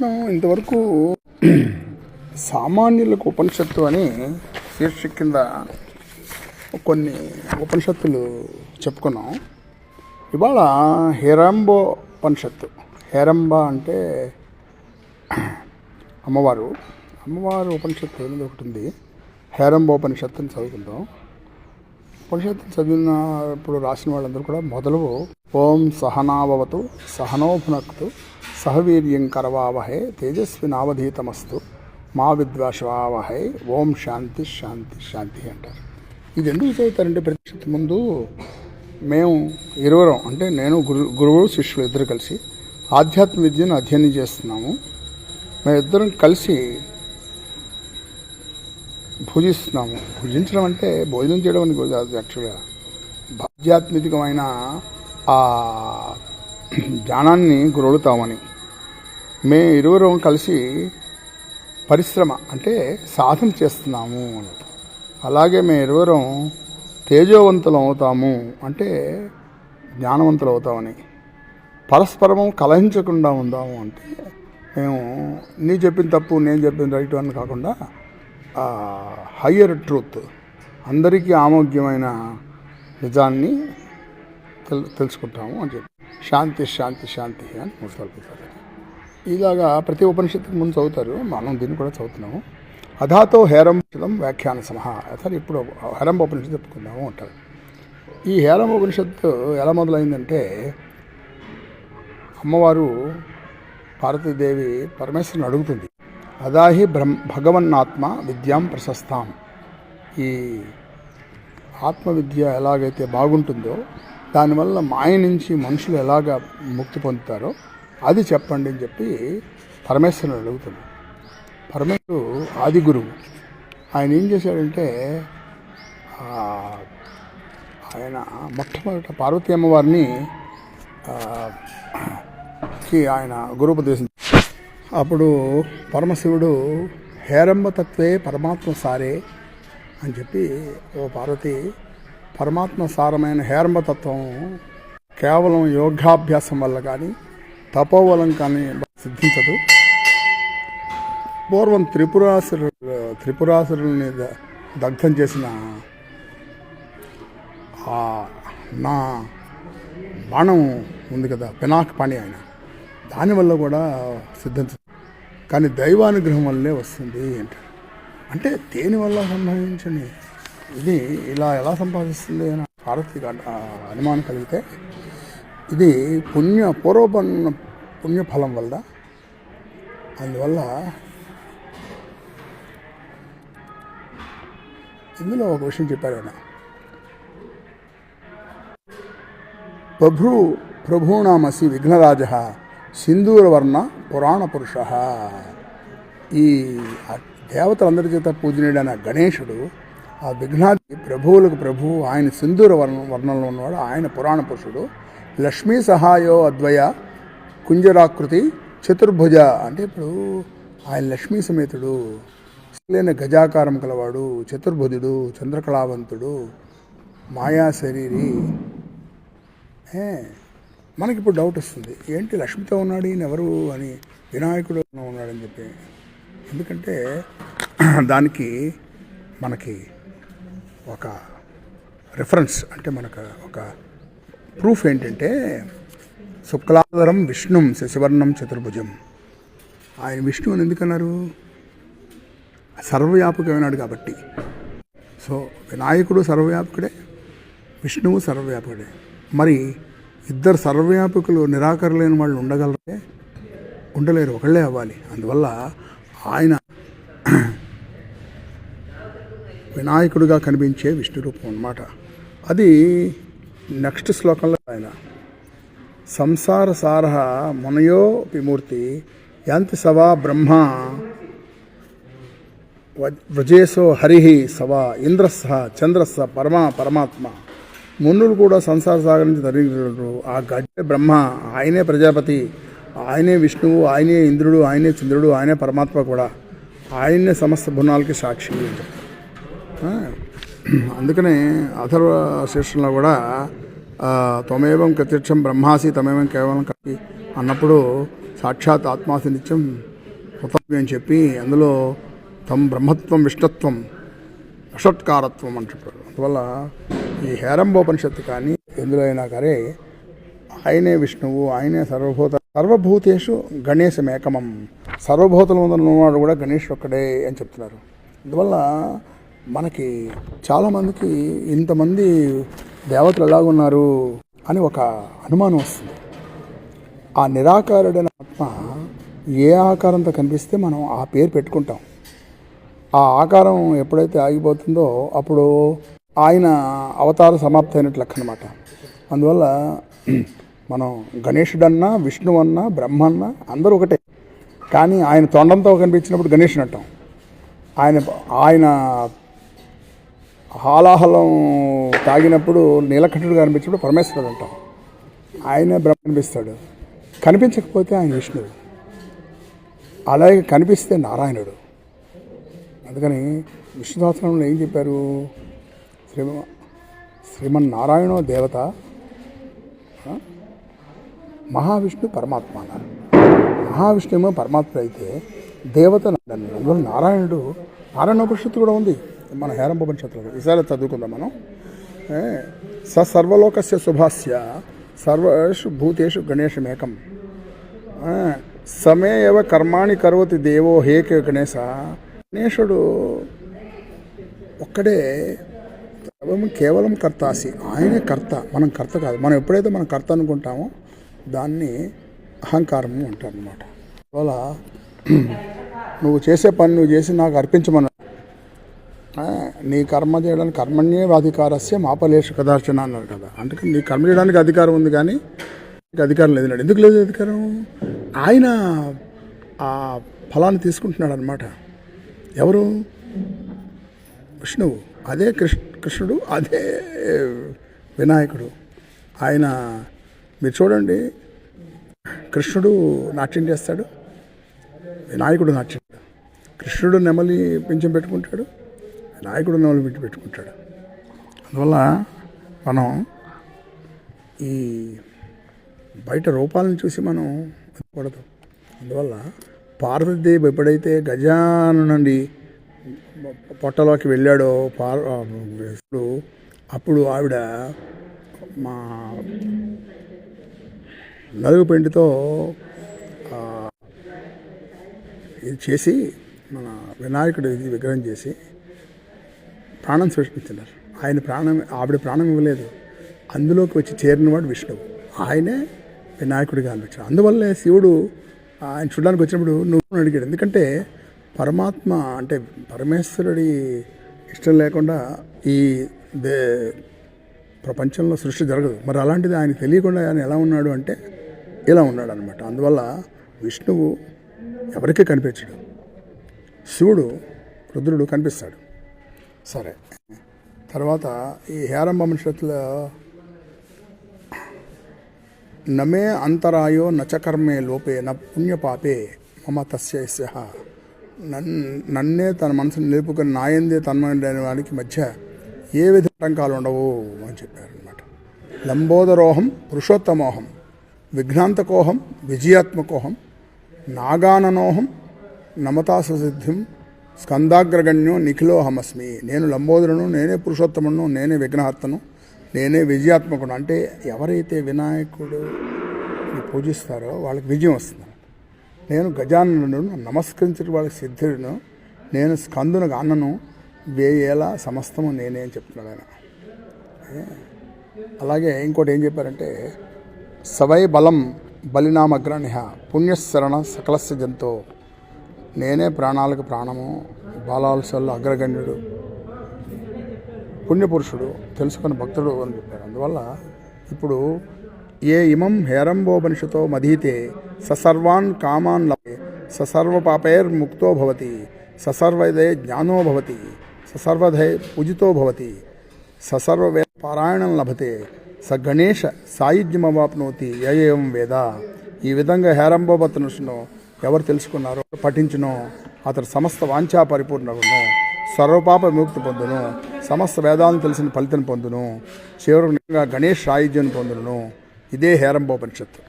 మనం ఇంతవరకు సామాన్యులకు ఉపనిషత్తు అని శీర్షిక కింద కొన్ని ఉపనిషత్తులు చెప్పుకున్నాం. ఇవాళ హెరంబో ఉపనిషత్తు హేరంబ అంటే అమ్మవారు. అమ్మవారు ఉపనిషత్తు అనేది ఒకటి ఉంది. హెరంబో ఉపనిషత్తుని అని చదువుకుంటాం. ఉపనిషత్తు చదివినప్పుడు రాసిన వాళ్ళందరూ కూడా మొదలు ఓం సహనావవతు సహనోభునక్తు సహవీర్యం కరవావహే తేజస్వి నావధీతమస్తు మా విద్వాషవావహే ఓం శాంతి శాంతి శాంతి అంటారు. ఇది ఎందుకు చదువుతారంటే ప్రతి ముందు మేము ఇరువురం అంటే నేను గురు గురువు శిష్యులు ఇద్దరు కలిసి ఆధ్యాత్మ విద్యను అధ్యయనం చేస్తున్నాము. మేమిద్దరం కలిసి భుజిస్తున్నాము. భుజించడం అంటే భోజనం చేయడం అని యాక్చువల్గా ఆధ్యాత్మికమైన ఆ జ్ఞానాన్ని గురొడుతామని మే ఇరువురం కలిసి పరిశ్రమ అంటే సాధన చేస్తున్నాము అని అలాగే మేము ఇరువురం తేజోవంతులం అవుతాము అంటే జ్ఞానవంతులు అవుతామని. పరస్పరము కలహించకుండా ఉందాము అంటే మేము నీ చెప్పిన తప్పు నేను చెప్పిన రైట్ అని కాకుండా హయ్యర్ ట్రూత్. అందరికీ ఆమోగ్యమైన నిజాన్ని తెలుసుకుంటాము అని చెప్పి. శాంతి శాంతి శాంతి అని మూడు కలుపుతారు ఇలాగా ప్రతి ఉపనిషత్తుకు ముందు చదువుతారు. మనం దీన్ని కూడా చదువుతున్నాము. అధాతో హేరంభం వ్యాఖ్యాన సమహ. అసలు ఇప్పుడు హేరంబ ఉపనిషత్తు చెప్పుకుందాము అంటారు. ఈ హేరంబ ఉపనిషత్తు ఎలా మొదలైందంటే అమ్మవారు పార్వతీదేవి పరమేశ్వరుని అడుగుతుంది. అదాహి బ్రహ్మ భగవన్నాత్మ విద్యాం ప్రశస్తాం. ఈ ఆత్మవిద్య ఎలాగైతే బాగుంటుందో దానివల్ల మాయ నుంచి మనుషులు ఎలాగ ముక్తి పొందుతారో అది చెప్పండి అని చెప్పి పరమేశ్వరుని అడుగుతున్నాడు. పరమేశ్వరుడు ఆది గురువు. ఆయన ఏం చేశాడంటే ఆయన మొట్టమొదట పార్వతీ అమ్మవారిని ఆయన గురుపదేశం. అప్పుడు పరమశివుడు హేరంభ తత్వే పరమాత్మ సారే అని చెప్పి ఓ పార్వతి పరమాత్మ సారమైన హేరంబతత్వం కేవలం యోగాభ్యాసం వల్ల కానీ తపోవలం కానీ సిద్ధించదు. పూర్వం త్రిపురాసురు త్రిపురాసురుల్ని ద- దగ్ధం చేసిన నా బాణం ఉంది కదా పినాక్ పని ఆయన. దానివల్ల కూడా సిద్ధించదు. కానీ దైవానుగ్రహం వల్లే వస్తుంది అంటారు. అంటే దేనివల్ల సంభవించని ఇది ఇలా ఎలా సంపాదిస్తుంది అని పార్వతికి అనుమానం కలిగితే ఇది పుణ్య పూర్వపన్న పుణ్యఫలం వల్ల అందువల్ల ఇందులో ఒక విషయం చెప్పారు ఆయన. ప్రభు ప్రభునామసి విఘ్నరాజ సింధూరవర్ణ పురాణ పురుష ఈ దేవతలందరి చేత పూజనీయుడైన గణేశుడు ఆ విఘ్నాది ప్రభువులకు ప్రభు ఆయన సింధూర వర్ణ వర్ణంలో ఉన్నవాడు ఆయన పురాణ పురుషుడు. లక్ష్మీ సహాయో అద్వయ కుంజరాకృతి చతుర్భుజ అంటే ఇప్పుడు ఆయన లక్ష్మీ సమేతుడు లేని గజాకారం కలవాడు చతుర్భుజుడు చంద్రకళావంతుడు మాయా శరీరి. మనకి ఇప్పుడు డౌట్ వస్తుంది ఏంటి లక్ష్మితో ఉన్నాడు ఈయన ఎవరు అని వినాయకుడు ఉన్నాడని చెప్పి. ఎందుకంటే దానికి మనకి ఒక రిఫరెన్స్ అంటే మనకు ఒక ప్రూఫ్ ఏంటంటే శుక్లాధరం విష్ణుం శశివర్ణం చతుర్భుజం. ఆయన విష్ణు అని ఎందుకన్నారు సర్వవ్యాపకమైనాడు కాబట్టి. సో వినాయకుడు సర్వవ్యాపకుడే విష్ణువు సర్వవ్యాపకుడే. మరి ఇద్దరు సర్వవ్యాపకులు నిరాకరలేని వాళ్ళు ఉండగలరే? ఉండలేరు ఒకళ్ళే అవ్వాలి. అందువల్ల ఆయన వినాయకుడిగా కనిపించే విష్ణు రూపం అన్నమాట. అది నెక్స్ట్ శ్లోకంలో ఆయన సంసార సార మునయో విమూర్తి యాంతి సవా బ్రహ్మ వ్రజేసో వ్రజేశో హరి సవా ఇంద్రస్స చంద్రస్స పరమ పరమాత్మ. మున్నులు కూడా సంసార సాగర్ నుంచి తరిగిరు ఆ గడ్డ బ్రహ్మ ఆయనే ప్రజాపతి ఆయనే విష్ణువు ఆయనే ఇంద్రుడు ఆయనే చంద్రుడు ఆయనే పరమాత్మ కూడా. ఆయనే సమస్త గుణాలకి సాక్షి అని అందుకనే అథర్వ శీర్షంలో కూడా త్వమేవం ప్రత్యక్షం బ్రహ్మాసి తమేవం కేవలం కపి అన్నప్పుడు సాక్షాత్ ఆత్మాసి నిత్యం కృతజ్ఞ అని చెప్పి అందులో తమ బ్రహ్మత్వం విష్ణత్వం అషట్కారత్వం అని చెప్పారు. అందువల్ల ఈ హేరంబోపనిషత్తు కానీ ఎందులో అయినా కరే ఆయనే విష్ణువు ఆయనే సర్వభూత సర్వభూతేషు గణేశమేకమం సర్వభూతల ముందు ఉన్నవాడు కూడా గణేష్ ఒక్కడే అని చెప్తున్నారు. అందువల్ల మనకి చాలామందికి ఇంతమంది దేవతలు ఎలాగున్నారు అని ఒక అనుమానం వస్తుంది. ఆ నిరాకారుడైన ఆత్మ ఏ ఆకారంతో కనిపిస్తే మనం ఆ పేరు పెట్టుకుంటాం. ఆ ఆకారం ఎప్పుడైతే ఆగిపోతుందో అప్పుడు ఆయన అవతార సమాప్తి అయినట్లు లెక్క అనమాట అందువల్ల మనం గణేషుడన్నా విష్ణువు అన్నా బ్రహ్మ అన్నా అందరూ ఒకటే. కానీ ఆయన తొండంతో కనిపించినప్పుడు గణేశుని అంటాం. ఆయన ఆయన హాలాహలం తాగినప్పుడు నీలకంఠుడు కనిపించినప్పుడు పరమేశ్వరుడు అంటాం. ఆయనే బ్రహ్మ కనిపిస్తాడు కనిపించకపోతే ఆయన విష్ణువు. అలాగే కనిపిస్తే నారాయణుడు. అందుకని విష్ణు సహస్రంలో ఏం చెప్పారు? శ్రీమ శ్రీమన్నారాయణో దేవత మహావిష్ణు పరమాత్మ మహావిష్ణు మహావిష్ణువు పరమాత్మ అయితే దేవత అన్నారు నారాయణుడు నారాయణ ఉపనిషత్తు కూడా ఉంది. మన హేరంపనిషత్తులో ఈసారి చదువుకుందాం మనం. స సర్వలోకస్య శుభాస్య సర్వేషు భూతేషు గణేశమేకం. సమే ఏవ కర్మాణి కరోతి దేవో హేకే గణేశ. గణేశుడు ఒక్కడే కేవలం కర్తాసి ఆయనే కర్త మనం కర్త కాదు. మనం ఎప్పుడైతే మనం కర్త అనుకుంటామో దాన్ని అహంకారము అంటారు అనమాట అందువల్ల నువ్వు చేసే పని నువ్వు చేసి నాకు అర్పించమన్నా నీ కర్మ చేయడానికి కర్మణ్యే అధికారస్య మాపలేషు కదార్చన అన్నారు కదా. అందుకని నీ కర్మ చేయడానికి అధికారం ఉంది కానీ నీకు అధికారం లేదు అన్నాడు. ఎందుకు లేదు అధికారం? ఆయన ఆ ఫలాన్ని తీసుకుంటున్నాడు అనమాట ఎవరు? విష్ణువు. అదే కృష్ణ కృష్ణుడు అదే వినాయకుడు. ఆయన మీరు చూడండి కృష్ణుడు నాట్యం చేస్తాడు వినాయకుడు నాట్యం కృష్ణుడు నెమలి పింఛం పెట్టుకుంటాడు నాయకుడు నెమలి పెట్టి పెట్టుకుంటాడు. అందువల్ల మనం ఈ బయట రూపాలను చూసి మనం కూడదు అందువల్ల పార్వతీదేవి ఎప్పుడైతే గజాను నుండి పొట్టలోకి వెళ్ళాడో పార్ అప్పుడు ఆవిడ మా నలుగు పెండితో ఇది చేసి మన వినాయకుడు ఇది విగ్రహం చేసి ప్రాణం సృష్టించినారు. ఆయన ప్రాణం ఆవిడ ప్రాణం ఇవ్వలేదు. అందులోకి వచ్చి చేరినవాడు విష్ణువు. ఆయనే వినాయకుడిగా అనిపించాడు. అందువల్లే శివుడు ఆయన చూడడానికి వచ్చినప్పుడు నువ్వు అడిగాడు. ఎందుకంటే పరమాత్మ అంటే పరమేశ్వరుడి ఇష్టం లేకుండా ఈ దే ప్రపంచంలో సృష్టి జరగదు. మరి అలాంటిది ఆయన తెలియకుండా ఆయన ఎలా ఉన్నాడు అంటే ఇలా ఉన్నాడు అనమాట అందువల్ల విష్ణువు ఎవరికీ కనిపించడు. శివుడు రుద్రుడు కనిపిస్తాడు. సరే. తర్వాత ఈ హేరంబ మనుషుల నమే అంతరాయో నచకర్మే లోపే న పుణ్యపాపే మమ తస్య నన్ నన్నే తన మనసును నిలుపుకొని నాయందే తన్మయుడైన వాడికి మధ్య ఏ విధ ఆటంకాలు ఉండవు అని చెప్పారనమాట లంబోదరోహం పురుషోత్తమోహం విఘ్నాంతకోహం విజయాత్మకోహం నాగాననోహం నమతాససిద్ధిం స్కందాగ్రగణ్యం నిఖిలోహమస్మి. నేను లంబోదరును నేనే పురుషోత్తమును నేనే విఘ్నహర్తను నేనే విజయాత్మకుడు. అంటే ఎవరైతే వినాయకుడు పూజిస్తారో వాళ్ళకి విజయం వస్తుంది. నేను గజాననుడు నమస్కరించిన వాళ్ళకి సిద్ధుడును నేను స్కందును అన్నను వేయేలా సమస్తము నేనే అని చెప్తున్నాడు ఆయన. అలాగే ఇంకోటి ఏం చెప్పారంటే సవై బలం బలినామగ్రణ్య పుణ్యశరణ సకలస్య జంతో నేనే ప్రాణాలకు ప్రాణము బాలాల్సల్లో అగ్రగణ్యుడు పుణ్యపురుషుడు తెలుసుకుని భక్తుడు అని చెప్పారు. అందువల్ల ఇప్పుడు ఏ ఇమం హేరంబోపనిషతో మధీతే ససర్వాన్ కామాన్ లభే ససర్వ పాపైర్ముక్తో భవతి ససర్వదే జ్ఞానో భవతి ససర్వధే పూజితో భవతి ససర్వవే పారాయణం లభతే స గణేష సాయుధ్యమవాప్నోతి ఏం వేద. ఈ విధంగా హేరంబోబతనుషును ఎవరు తెలుసుకున్నారో పఠించును. అతడు సమస్త వాంఛా పరిపూర్ణను సర్వపాప విముక్తి పొందును. సమస్త వేదాలను తెలిసిన ఫలితం పొందును. చివరిగా గణేష్ ఆయుధ్యం పొందును. ఇదే హేరంబోపనిషత్తు.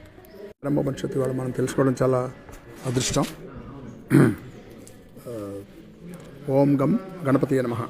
హేరంబోపనిషత్తు కూడా మనం తెలుసుకోవడం చాలా అదృష్టం. ఓం గం గణపతి నమః.